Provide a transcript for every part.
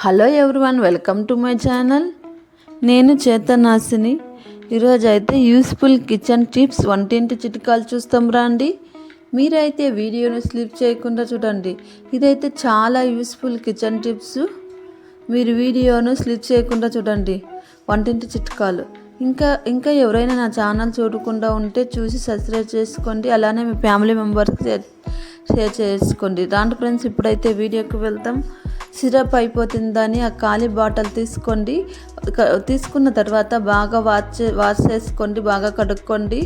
Hello everyone welcome to my channel. నేను చేతనాశిని. ఈరోజు అయితే యూస్ఫుల్ కిచెన్ టిప్స్ వంటింటి చిట్కాలు చూస్తాం రండి. మీరైతే వీడియోను స్లిప్ చేయకుండా చూడండి. ఇదైతే చాలా యూస్ఫుల్ కిచెన్ టిప్స్. మీరు వీడియోను స్లిప్ చేయకుండా చూడండి. వంటింటి చిట్కాలు. ఇంకా ఇంకా ఎవరైనా నా ఛానల్ చూడకుండా ఉంటే చూసి సబ్స్క్రైబ్ చేసుకోండి. అలానే మీ ఫ్యామిలీ మెంబర్స్కి షేర్ షేర్ చేసుకోండి. దాంట్లో ఫ్రెండ్స్ ఇప్పుడైతే వీడియోకి వెళ్తాం. సిరప్ అయిపోతుందని ఆ ఖాళీ బాటిల్ తీసుకోండి. తీసుకున్న తర్వాత బాగా వాష్ వాష్ చేసుకోండి బాగా కడుక్కోండి.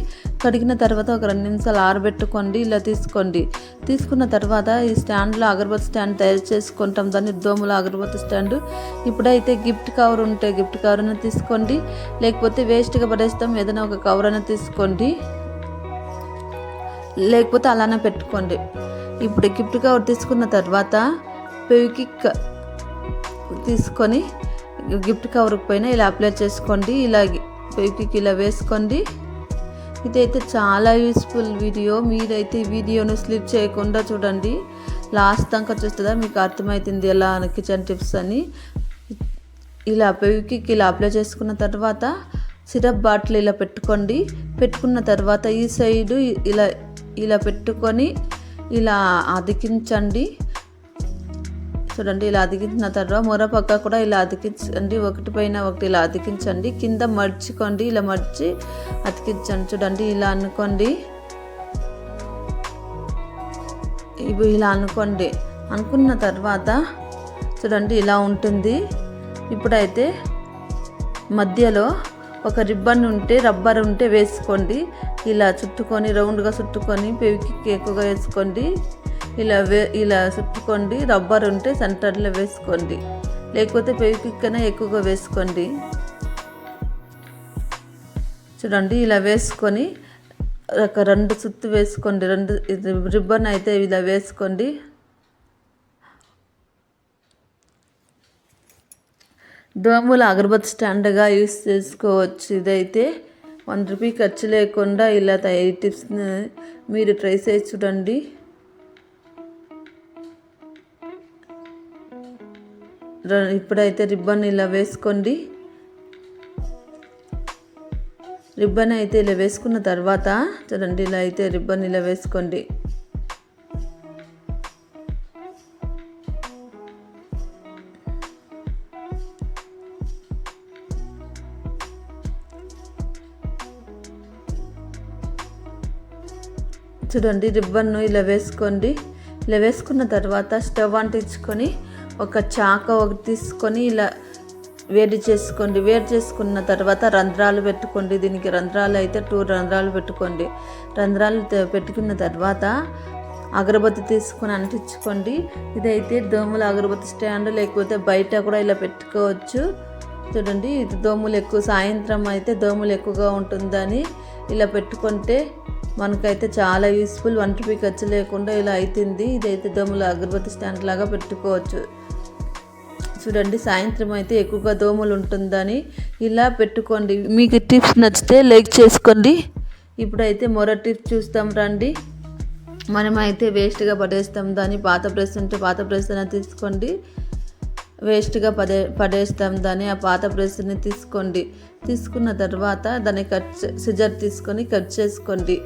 కడిగిన తర్వాత ఒక రెండు నిమిషాలు ఆరబెట్టుకోండి ఇలా తీసుకోండి. తీసుకున్న తర్వాత ఈ స్టాండ్లో అగరబత్తి స్టాండ్ తయారు చేసుకుంటాం. దాన్ని దోమల అగరబత్తి స్టాండ్. ఇప్పుడైతే గిఫ్ట్ కవర్ ఉంటే గిఫ్ట్ కవర్ అయినా తీసుకోండి. లేకపోతే వేస్ట్గా పడేస్తాం ఏదైనా ఒక కవర్ అయినా తీసుకోండి. లేకపోతే అలానే పెట్టుకోండి. ఇప్పుడు గిఫ్ట్ కవర్ తీసుకున్న తర్వాత ఫెవికిక్ తీసుకొని గిఫ్ట్ కవర్ పైన ఇలా అప్లై చేసుకోండి ఇలా ఫెవికిక్ ఇలా వేసుకోండి. ఇదైతే చాలా యూస్ఫుల్ వీడియో. మీరైతే ఈ వీడియోను స్లిప్ చేయకుండా చూడండి. లాస్ట్ దాకా చూస్తుందా? మీకు అర్థమవుతుంది ఎలా కిచెన్ టిప్స్ అని. ఇలా పెవికి ఇలా అప్లై చేసుకున్న తర్వాత సిరప్ బాటిల్ ఇలా పెట్టుకోండి. పెట్టుకున్న తర్వాత ఈ సైడు ఇలా ఇలా పెట్టుకొని ఇలా అతికించండి. చూడండి ఇలా అతికించిన తర్వాత మరో పక్క కూడా ఇలా అతికించండి ఒకటి పైన ఒకటి ఇలా అతికించండి కింద మర్చుకోండి ఇలా మర్చి అతికించండి. చూడండి ఇలా అనుకోండి. ఇవి ఇలా అనుకోండి. అనుకున్న తర్వాత చూడండి ఇలా ఉంటుంది. ఇప్పుడైతే మధ్యలో ఒక రిబ్బన్ ఉంటే రబ్బర్ ఉంటే వేసుకోండి. ఇలా చుట్టుకొని రౌండ్గా చుట్టుకొని పెవికి ఎక్కువగా వేసుకోండి. ఇలా వే ఇలా చుట్టుకోండి. రబ్బర్ ఉంటే సెంటర్లో వేసుకోండి. లేకపోతే పెవికిక్ ఎక్కువగా వేసుకోండి. చూడండి ఇలా వేసుకొని ఒక రెండు సుత్తు వేసుకోండి. రెండు రిబ్బన్ అయితే ఇలా వేసుకోండి. దోమల అగరబత్తి స్టాండ్గా యూస్ చేసుకోవచ్చు. ఇదైతే వన్ రూపీ ఖర్చు లేకుండా ఇలా ఈ టిప్స్ని మీరు ట్రై చేసి చూడండి. ఇప్పుడైతే రిబ్బన్ ఇలా వేసుకోండి. రిబ్బన్ అయితే ఇలా వేసుకున్న తర్వాత చూడండి ఇలా అయితే రిబ్బన్ ఇలా వేసుకోండి. చూడండి రిబ్బన్ను ఇలా వేసుకోండి. ఇలా వేసుకున్న తర్వాత స్టవ్ అంటించుకొని ఒక చాక ఒకటి తీసుకొని ఇలా వేడి చేసుకోండి. వేడి చేసుకున్న తర్వాత రంధ్రాలు పెట్టుకోండి. దీనికి రంధ్రాలు అయితే టూ రంధ్రాలు పెట్టుకోండి. రంధ్రాలు పెట్టుకున్న తర్వాత అగరబత్తి తీసుకొని అంటించుకోండి. ఇదైతే దోమల అగరబత్తి స్టాండ్ లేకపోతే బయట కూడా ఇలా పెట్టుకోవచ్చు. చూడండి ఇది దోమలు ఎక్కువ సాయంత్రం అయితే దోమలు ఎక్కువగా ఉంటుందని ఇలా పెట్టుకుంటే మనకైతే చాలా యూస్ఫుల్ వన్ ఖర్చు లేకుండా ఇలా అవుతుంది ఇదైతే దోమల అగరబత్తి స్టాండ్ లాగా పెట్టుకోవచ్చు. చూడండి సాయంత్రం అయితే ఎక్కువగా దోమలు ఉంటుందని ఇలా పెట్టుకోండి. మీకు టిప్స్ నచ్చితే లైక్ చేసుకోండి. ఇప్పుడైతే మరో టిప్ చూస్తాం రండి. మనమైతే వేస్ట్గా పడేస్తాం. దాన్ని పాత ప్రెస్ ఉంటే పాత ప్రెస్ని తీసుకోండి. వేస్ట్గా పడే పడేస్తాం. దాన్ని ఆ పాత ప్రెస్ని తీసుకోండి. తీసుకున్న తర్వాత దాన్ని కట్ సిజర్ తీసుకొని కట్ చేసుకోండి.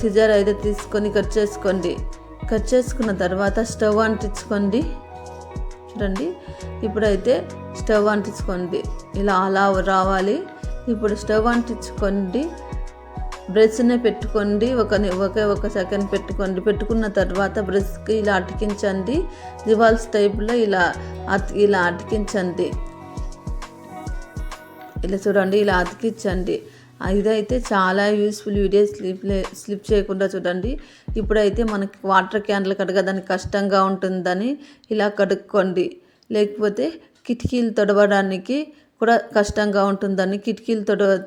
సిజర్ అయితే తీసుకొని కట్ చేసుకోండి. కట్ చేసుకున్న తర్వాత స్టవ్ అంటించుకోండి. చూడండి ఇప్పుడైతే స్టవ్ అంటించుకోండి. ఇలా అలా రావాలి. ఇప్పుడు స్టవ్ అంటించుకోండి. బ్రష్ని పెట్టుకోండి. ఒక ఒకే ఒక సెకండ్ పెట్టుకోండి. పెట్టుకున్న తర్వాత బ్రష్కి ఇలా అటికించండి రివాల్స్ టైప్లో ఇలా అతి ఇలా అతికించండి. ఇలా చూడండి ఇలా అతికించండి. ఇదైతే చాలా యూస్ఫుల్ వీడియో స్లిప్ లే- స్లిప్ చేయకుండా చూడండి. ఇప్పుడైతే మనకి వాటర్ క్యాన్లు కడగడానికి కష్టంగా ఉంటుందని ఇలా కడుక్కోండి. లేకపోతే కిటికీలు తొడవడానికి కూడా కష్టంగా ఉంటుందని కిటికీలు తొడ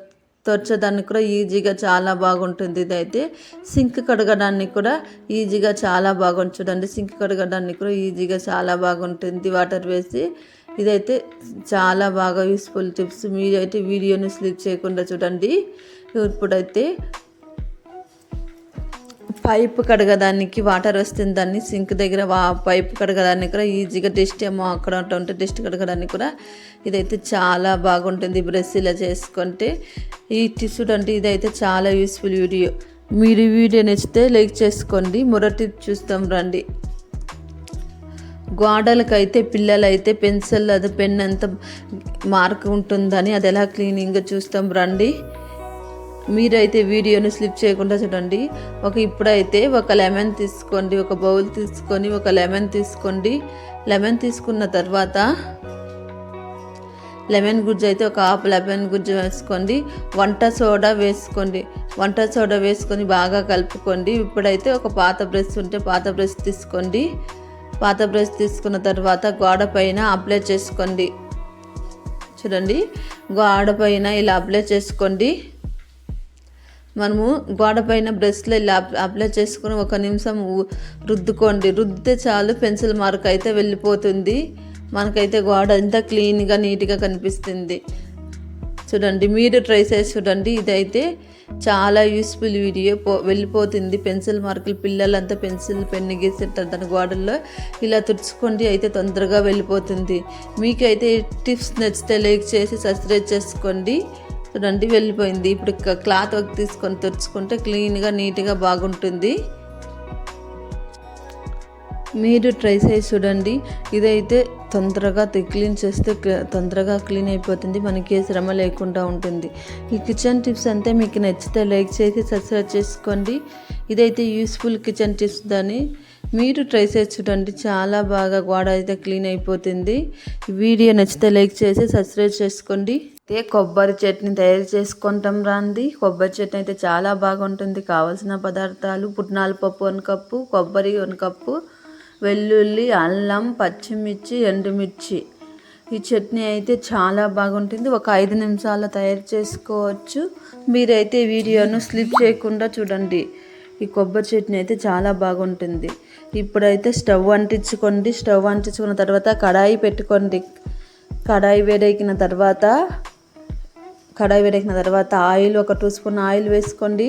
తొడచడానికి కూడా ఈజీగా చాలా బాగుంటుంది ఇదైతే. సింక్ కడగడానికి కూడా ఈజీగా చాలా బాగుంటుంది చూడండి సింక్ కడగడానికి కూడా ఈజీగా చాలా బాగుంటుంది. వాటర్ వేసి ఇదైతే చాలా బాగా యూస్ఫుల్ టిప్స్ మీరైతే వీడియోని స్లిప్ చేయకుండా చూడండి. ఇప్పుడైతే పైప్ కడగడానికి వాటర్ వస్తుంది దాన్ని సింక్ దగ్గర వా పైప్ కడగడానికి కూడా ఈజీగా డస్ట్ ఏమో అక్కడ ఉంటే డస్ట్ కడగడానికి కూడా ఇదైతే చాలా బాగుంటుంది బ్రష్ ఇలా చేసుకుంటే. ఈ టిప్స్ చూడండి ఇదైతే చాలా యూస్ఫుల్ వీడియో. మీరు వీడియో నచ్చితే లైక్ చేసుకోండి. మరో టిప్ చూస్తాం రండి. గోడలకైతే పిల్లలైతే పెన్సిల్ అది పెన్ ఎంత మార్క్ ఉంటుందని అది ఎలా క్లీనింగ్గా చూస్తాం రండి. మీరైతే వీడియోని స్లిప్ చేయకుండా చూడండి. ఒక ఇప్పుడైతే ఒక లెమన్ తీసుకోండి ఒక బౌల్ తీసుకొని ఒక లెమన్ తీసుకోండి. లెమన్ తీసుకున్న తర్వాత లెమన్ గుజ్జు అయితే ఒక హాఫ్ లెమన్ గుజ్జు వేసుకోండి. వంట సోడా వేసుకోండి. వంట సోడా వేసుకొని బాగా కలుపుకోండి. ఇప్పుడైతే ఒక పాత బ్రష్ ఉంటే పాత బ్రష్ తీసుకోండి. పాత బ్రష్ తీసుకున్న తర్వాత గోడ పైన అప్లై చేసుకోండి. చూడండి గోడ పైన ఇలా అప్లై చేసుకోండి. మనము గోడ పైన బ్రష్లో ఇలా అప్లై చేసుకుని ఒక నిమిషం రుద్దుకోండి. రుద్దితే చాలు పెన్సిల్ మార్క్ అయితే వెళ్ళిపోతుంది. మనకైతే గోడ అంతా క్లీన్గా నీట్గా కనిపిస్తుంది. చూడండి మీరు ట్రై చేసి చూడండి. ఇదైతే చాలా యూస్ఫుల్ వీడియో పో వెళ్ళిపోతుంది. పెన్సిల్ మార్కులు పిల్లలంతా పెన్సిల్ పెన్ను గీస్తుంటారు దాని గోడల్లో ఇలా తుడుచుకోండి అయితే తొందరగా వెళ్ళిపోతుంది. మీకైతే టిప్స్ నచ్చితే లైక్ చేసి సబ్స్క్రైబ్ చేసుకోండి. రండి వెళ్ళిపోయింది. ఇప్పుడు క్లాత్ ఒక తీసుకొని తుడుచుకుంటే క్లీన్గా నీట్గా బాగుంటుంది. మీరు ట్రై చేసి చూడండి. ఇదైతే తొందరగా క్లీన్ చేస్తే తొందరగా క్లీన్ అయిపోతుంది. మనకి ఏ శ్రమ లేకుండా ఉంటుంది. ఈ కిచెన్ టిప్స్ అంతే మీకు నచ్చితే లైక్ చేసి సబ్స్క్రైబ్ చేసుకోండి. ఇదైతే యూస్ఫుల్ కిచెన్ టిప్స్ దాన్ని మీరు ట్రై చేసి చూడండి. చాలా బాగా గోడ అయితే క్లీన్ అయిపోతుంది. వీడియో నచ్చితే లైక్ చేసి సబ్స్క్రైబ్ చేసుకోండి. అయితే కొబ్బరి చట్నీ తయారు చేసుకుంటాం రాంది. కొబ్బరి చట్నీ అయితే చాలా బాగుంటుంది. కావాల్సిన పదార్థాలు పుట్నాల పప్పు వన్ కప్పు కొబ్బరి వన్ కప్పు. వెల్లుల్లి అల్లం పచ్చిమిర్చి ఎండుమిర్చి. ఈ చట్నీ అయితే చాలా బాగుంటుంది. ఒక ఐదు నిమిషాల్లో తయారు చేసుకోవచ్చు. మీరైతే వీడియోను స్లిప్ చేయకుండా చూడండి. ఈ కొబ్బరి చట్నీ అయితే చాలా బాగుంటుంది. ఇప్పుడైతే స్టవ్ అంటించుకోండి. స్టవ్ అంటించుకున్న తర్వాత కడాయి పెట్టుకోండి. కడాయి వేడెక్కిన తర్వాత కడాయి వేడెక్కిన తర్వాత ఆయిల్ ఒక టూ స్పూన్ ఆయిల్ వేసుకోండి.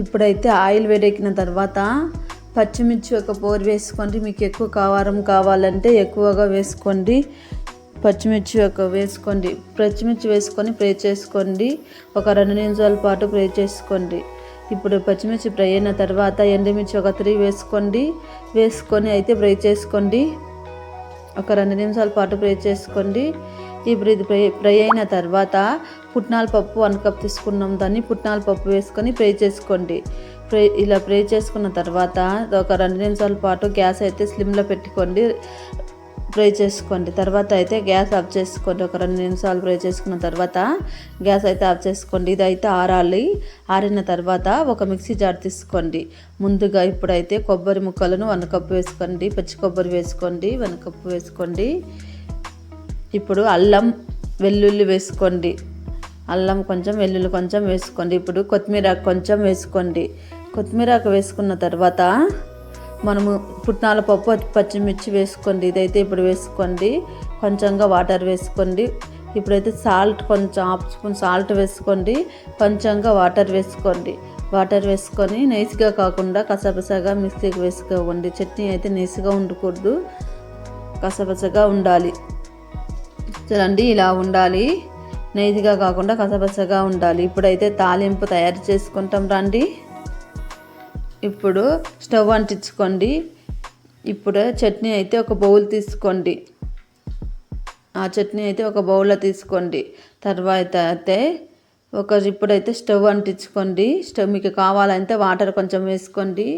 ఇప్పుడైతే ఆయిల్ వేడెక్కిన తర్వాత పచ్చిమిర్చి ఒక పోరు వేసుకోండి. మీకు ఎక్కువ కావారం కావాలంటే ఎక్కువగా వేసుకోండి. పచ్చిమిర్చి ఒక వేసుకోండి. పచ్చిమిర్చి వేసుకొని ఫ్రై చేసుకోండి. ఒక రెండు నిమిషాల పాటు ఫ్రై చేసుకోండి. ఇప్పుడు పచ్చిమిర్చి ఫ్రై అయిన తర్వాత ఎండుమిర్చి ఒక త్రీ వేసుకోండి. వేసుకొని అయితే ఫ్రై చేసుకోండి. ఒక రెండు నిమిషాల పాటు ఫ్రై చేసుకోండి. ఇప్పుడు ఇది ఫ్రై ఫ్రై అయిన తర్వాత పుట్నాల పప్పు వన్ కప్ తీసుకున్నాం. దాన్ని పుట్నాల పప్పు వేసుకొని ఫ్రై చేసుకోండి. ఫ్రై ఇలా ఫ్రై చేసుకున్న తర్వాత ఒక రెండు నిమిషాల పాటు గ్యాస్ అయితే స్లిమ్లో పెట్టుకోండి. ఫ్రై చేసుకోండి. తర్వాత అయితే గ్యాస్ ఆఫ్ చేసుకోండి. ఒక రెండు నిమిషాలు ఫ్రై చేసుకున్న తర్వాత గ్యాస్ అయితే ఆఫ్ చేసుకోండి. ఇది అయితే ఆరాలి. ఆరిన తర్వాత ఒక మిక్సీ జార్ తీసుకోండి. ముందుగా ఇప్పుడైతే కొబ్బరి ముక్కలను వన్ కప్పు వేసుకోండి. పచ్చి కొబ్బరి వేసుకోండి. వన్ కప్పు వేసుకోండి. ఇప్పుడు అల్లం వెల్లుల్లి వేసుకోండి. అల్లం కొంచెం వెల్లుల్లి కొంచెం వేసుకోండి. ఇప్పుడు కొత్తిమీర కొంచెం వేసుకోండి. కొత్తిమీర వేసుకున్న తర్వాత మనము పుట్నాల పప్పు పచ్చిమిర్చి వేసుకోండి. ఇదైతే ఇప్పుడు వేసుకోండి. కొంచెంగా వాటర్ వేసుకోండి. ఇప్పుడైతే సాల్ట్ కొంచెం హాఫ్ స్పూన్ సాల్ట్ వేసుకోండి. కొంచెంగా వాటర్ వేసుకోండి. వాటర్ వేసుకొని నైస్గా కాకుండా కసపసగా మిక్సీకి వేసుకోండి. చట్నీ అయితే నైస్గా ఉండకూడదు. కసపసగా ఉండాలి. చూడండి ఇలా ఉండాలి. నేతిగా కాకుండా కసపసగా ఉండాలి. ఇప్పుడైతే తాలింపు తయారు చేసుకుంటాం రండి. ఇప్పుడు స్టవ్ అంటించుకోండి. ఇప్పుడు చట్నీ అయితే ఒక బౌల్ తీసుకోండి. ఆ చట్నీ అయితే ఒక బౌల్లో తీసుకోండి. తర్వాత అయితే ఒక ఇప్పుడైతే స్టవ్ అంటించుకోండి. స్టవ్ మీకు కావాలంటే వాటర్ కొంచెం వేసుకోండి.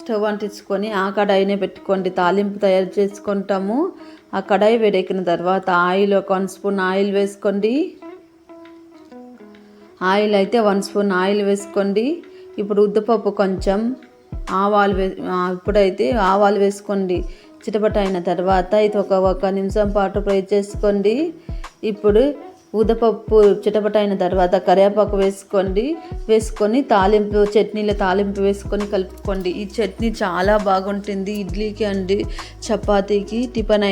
స్టవ్ అంటించుకొని ఆ కడాయినే పెట్టుకోండి. తాలింపు తయారు చేసుకుంటాము. ఆ కడాయి వేడెక్కిన తర్వాత ఆయిల్ ఒక వన్ స్పూన్ ఆయిల్ వేసుకోండి. ఆయిల్ అయితే వన్ స్పూన్ ఆయిల్ వేసుకోండి. ఇప్పుడు ఉద్దపప్పు కొంచెం ఆవాలు వే ఇప్పుడైతే ఆవాలు వేసుకోండి. చిటపట అయిన తర్వాత ఇది ఒక ఒక నిమిషం పాటు ఫ్రై చేసుకోండి. ఇప్పుడు ఊదపప్పు చిటపటైన తర్వాత కరివేపాకు వేసుకోండి. వేసుకొని తాలింపు చట్నీలో తాలింపు వేసుకొని కలుపుకోండి. ఈ చట్నీ చాలా బాగుంటుంది. ఇడ్లీకి అండి చపాతీకి టిఫిన్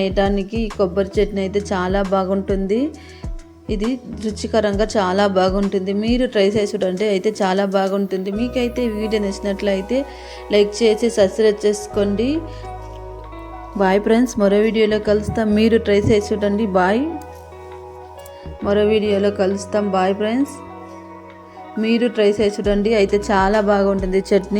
ఈ కొబ్బరి చట్నీ అయితే చాలా బాగుంటుంది. ఇది రుచికరంగా చాలా బాగుంటుంది. మీరు ట్రై చేసి చూడండి అయితే చాలా బాగుంటుంది. మీకైతే వీడియో నచ్చినట్లయితే లైక్ చేసి సబ్స్క్రైబ్ చేసుకోండి. బాయ్ ఫ్రెండ్స్ మరో వీడియోలో కలుస్తాం. మీరు ట్రై చేసి చూడండి. బాయ్. మరో వీడియోలో కలుస్తాం. Bye friends. మీరు ట్రై చేసి చూడండి. అయితే చాలా బాగుంటుంది చట్నీ.